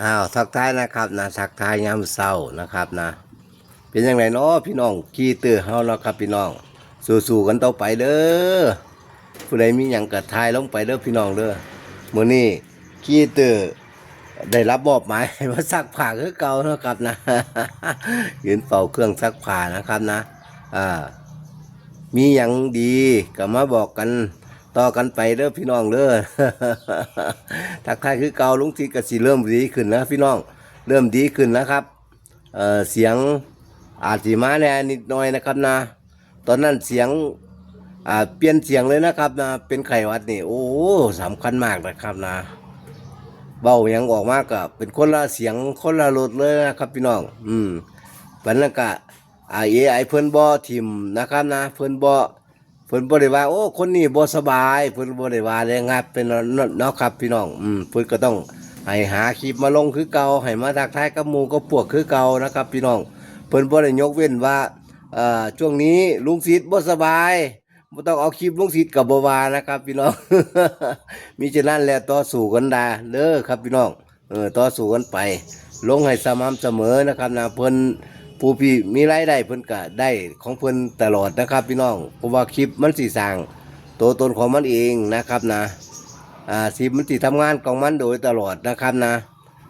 อ้าวทักทายนะครับนะทักทายยามเศร้านะครับนะ เป็นยังไงเนาะพี่น้องขี้เตือเฮาเนาะครับพี่น้อง สู้ๆกันต่อไปเด้อผู้ใดมีหยังกระทายลงไปเด้อพี่น้องเด้อมื้อนี้ขี้เตือได้รับมอบหมายมาซักผ้าคือเก่าเนาะครับนะยืนเฝ้าเครื่องซักผ้านะครับนะอ่ามีหยังดีก็มาบอกกัน ต่อกันไปเด้อพี่น้องเด้อทักทายคือเก่าลุงทีกสิเริ่มดีขึ้นนะพี่น้องเริ่มดีขึ้นนะครับเเสียงอาจสิมาแน่นิดหน่อยนะครับนะ ตอนนั้นเสียงอ่าเปลี่ยนเสียงเลยนะครับนะ เป็นไขวัดนี่โอ้สำคัญมากนะครับนะ เบาหยังออกมากก็เป็นคนละเสียงคนละรสเลยนะครับ พี่น้อง อืมปันนั้นก็ไอเอไอเพิ่อนบ่ทิมนะครับนะ เพิ่อนบ่ พิ่นบ่ได้ว่าโอ้คนนี้บ่สบายเพิ่นบ่ได้ว่าเลยงับเป็นเนาะครับพี่น้องอืมเพิ่นก็ต้องให้หาคลิปมาลงคือเก่าให้มาทักทายกับหมู่กับพวกคือเก่านะครับ พี่น้องเพิ่นบ่ได้ยกเว้นว่าเอ่อช่วงนี้ลุงศิษย์บ่สบายบ่ต้องเอาคลิปลุงศิษย์กับบ่วานะครับ พี่น้องมีฉะนั้นแล้วต่อสู้กันด้เด้อครับพี่น้องเออต่อสู้กันไป ลงให้สม่ำเสมอนะครับนะเพิ่น ผู้พี่มีรายได้เพิ่นก็ได้ของเพิ่นตลอดนะครับพี่น้องเพราะว่าคลิปมันสิสร้างตัวตนของมันเองนะครับนะอ่าสิมันสิทำงานของมันโดยตลอดนะครับนะ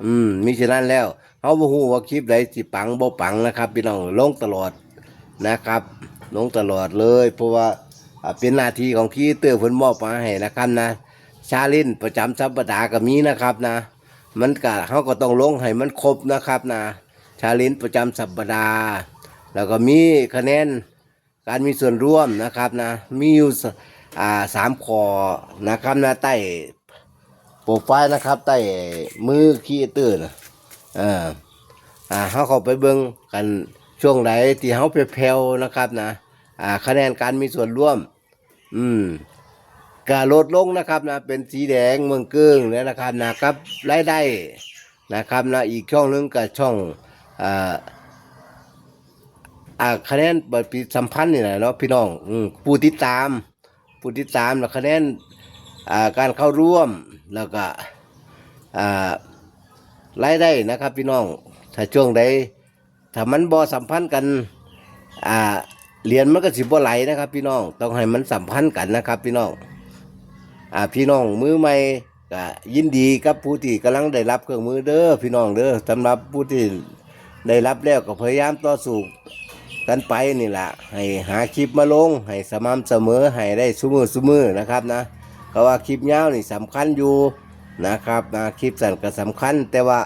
อืมมีฉะนั้นแล้วเฮาบ่ฮู้ว่าคลิปใดสิปังบ่ปังนะครับ พี่น้องลงตลอดนะครับลงตลอดเลย เพราะว่าเป็นหน้าที่ของคีเตอร์เพิ่นมอบมาให้นะครับนะ ชาลินประจำสัปดาห์ก็มีนะครับนะ มันก็เขาก็ต้องลงให้มันครบนะครับนะ ชาลินประจำสัปดาห์แล้วก็มีคะแนนการมีส่วนร่วมนะครับนะมีอยู่สอ่าสามขอนะครับนะใต้โปรไฟล์นะครับใต้มือคีเตอร์นะเอออ่าเขาเข้าไปเบิ่งกันช่วงไหนที่เขาเพลวๆนะครับนะอ่าคะแนนการมีส่วนร่วม อืมกาลดลงนะครับนะเป็นสีแดงเมืองเกิ้งแล้วนะครับนะครับรายได้นะครับนะอีกช่องหนึงกับช่อง อ่าอาคะแนนปฏิสัมพันธ์นี่แหละเนาะพี่น้องอืมผู้ติดตามผู้ติดตามแล้วคะแนนอ่าการเข้าร่วมแล้วก็อ่ารายได้นะครับ พี่น้องถ้าช่วงใดถ้ามันบ่สัมพันธ์กันอ่าเหรียญมันก็สิบ่ไหลนะครับ พี่น้องต้องให้มันสัมพันธ์กันนะครับ พี่น้องอ่าพี่น้องมือใหม่ก็ยินดีกับผู้ที่กำลังได้รับเครื่องมือเด้อพี่น้องเด้อสำหรับผู้ที่ ได้รับแล้วก็พยายามต่อสู้กันไปนี่แหละให้หาคลิปมาลง ให้สม่ำเสมอให้ได้ซุมือซุมือนะครับนะเพราะว่าคลิปยาวนี่สำคัญอยู่นะครับนะคลิปสั้นก็สำคัญ แต่ว่า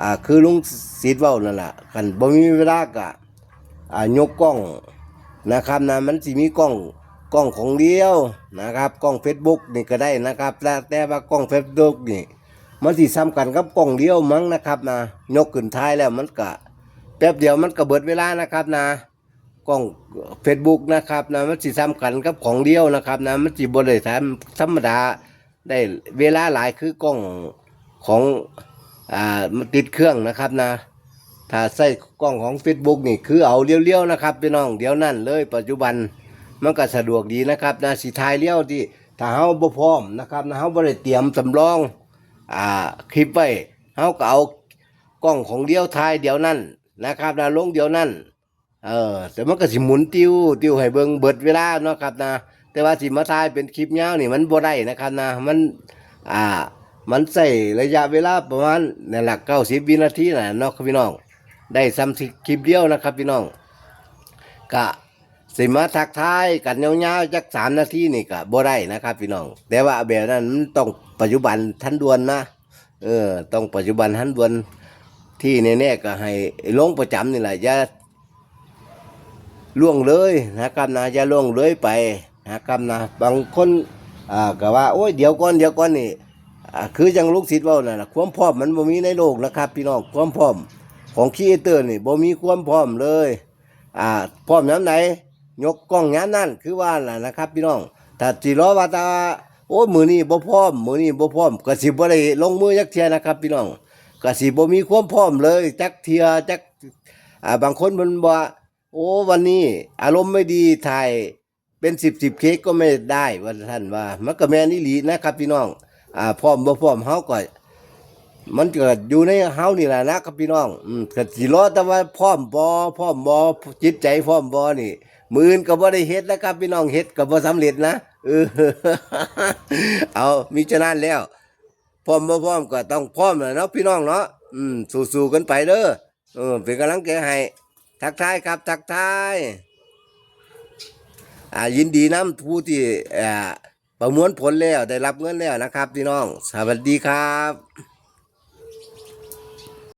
อ่าคือลุงศิษย์เว้านั่นแหละคันบ่มีเวลาก็อ่ายกกล้องนะครับนะมันสิมีกล้องกล้องของเดียวนะครับกล้อง Facebook นี่ก็ได้นะครับแต่แต่ว่ากล้อง Facebook นี่ มันสิซ้ำกันกับกล้องเดียวมั้งนะครับนะยกขึ้นท้ายแล้วมันก็แป๊บเดียวมันก็เบิดเวลานะครับนะกล้อง Facebook นะครับนะมันสิซ้ำกันกับของเดียวนะครับนะมันสิบ่ได้ทธรรมดาได้เวลาหลายคือกล้องของอ่ามันติดเครื่องนะครับนะถ้าใส่กล้องของ Facebook นี่คือเอาเลี้ยวๆนะครับพี่น้องเดี๋ยวนั่นเลยปัจจุบันมันก็สะดวกดีนะครับนะสีทายเลี้ยวที่ถ้าเฮาบ่พร้อมนะครับนะเฮาบ่ได้เตรียมสำรอง อ่าคลิปไว้เฮาก็เอากล้องของเดียวทายเดียวนั่นนะครับนะลงเดียวนั่นเออแต่มันก็สิหมุนติ้วติ้วให้เบิ่งเบิดเวลาเนาะครับนะแต่ว่าสิมาทายเป็นคลิปยาวนี่มันบ่ได้นะครับนะมันอ่ามันใช้ระยะเวลาประมาณนั่นแหละ90วินาทีน่ะเนาะครับพี่น้อง ได้ซ้ำคลิปเดียวนะครับพี่น้องกะ สิมาทักทายกันยาวๆจักสามนาทีนี่ก็บ่ได้นะครับพี่น้องแต่ว่าแบบนั้นมันต้องปัจจุบันทันด่วนนะเออต้องปัจจุบันทันด่วนที่แน่ๆก็ให้ลงประจำนี่แหละอย่าล่วงเลยนะครับนะอย่าล่วงเลยไปนะครับนะบางคนอ่าก็ว่าโอ้ยเดี๋ยวก่อนเดี๋ยวก่อนนี่อ่าคือจังลูกศิษย์เว่านั่นน่ะความพร้อมมันบ่มีในโลกนะครับ พี่น้องความพร้อมของคีเอเตอร์นี่บ่มีความพร้อมเลยอ่าพร้อมย้ำไหน ยกกล้องย้ำนั่นคือว่าล่ะนะครับ พี่น้องถ้าสิรอว่าแตาโอ้มือนี้บ่พร้อมมือนี้บ่พร้อมก็สิบ่ได้ลงมือจักเทียนะครับ พี่น้องก็สิบ่มีความพร้อมเลยจักเทียจักอ่าบางคนมันบ่ว่าโอ้วันนี้อารมณ์ไม่ดีถ่ายเป็นสิบสิบเค้กก็ไม่ได้ว่าท่านว่ามันก็แม่นอีหลีนะครับ พี่น้องอ่าพร้อมบ่พร้อมเฮาก็มันเกิดอยู่ในเฮานี่แหละนะครับพี่น้องอืมก็สิรอแต่ว่าพร้อมบ่พร้อมบ่จิตใจพร้อมบ่นี่ มื่นก็บ่ได้เฮ็ดนะครับพี่น้องเฮ็ดก็บ่สำเร็จนะเออเอามีฉะนั้นแล้วพร้อมบ่พร้อมก็ต้องพร้อมแหละเนาะพี่น้องเนาะอืมสู้ๆกันไปเด้อเออเป็นกำลังใจให้ทักทายครับทักทายอ่ายินดีนํผู้ที่อ่าประมวลผลแล้วได้รับเงินแล้วนะครับ พี่น้อง สวัสดีครับ